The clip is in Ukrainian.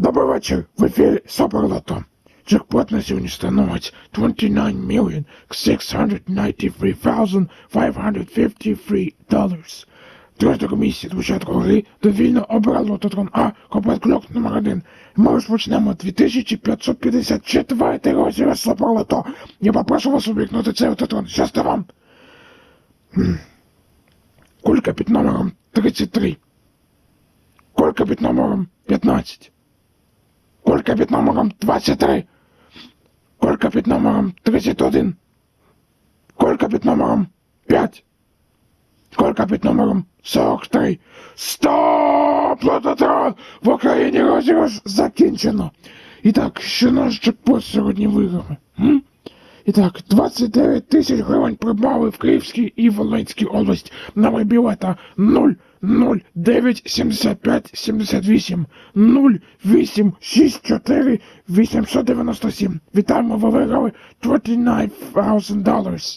Добрий вечір, в ефірі Суперлото. Джекпот на сьогодні становить 29 million 693 dollars. Третя комісія до початку гри довільно обрала лототрон А, комплект кльок номер 1. Ми розпочнемо 2554 розіграш Суперлото. Я попрошу вас увікнути цей лототрон. Щасти вам. Кулька під номером 33. Колька під номером 15. Колька під номером 23. Колька під номером 31. Колька під номером 5. Колька під номером 43. Стоп! Лототрон! В Україні розіграш закінчено. І так, що наш джекпот сьогодні виграв? І так, 29 тисяч гривень придбали в Київській і Волинській області. Номер білета 0 0 9 75 78 0 8 6 4 897. Вітаємо, ви виграли 29 dollars.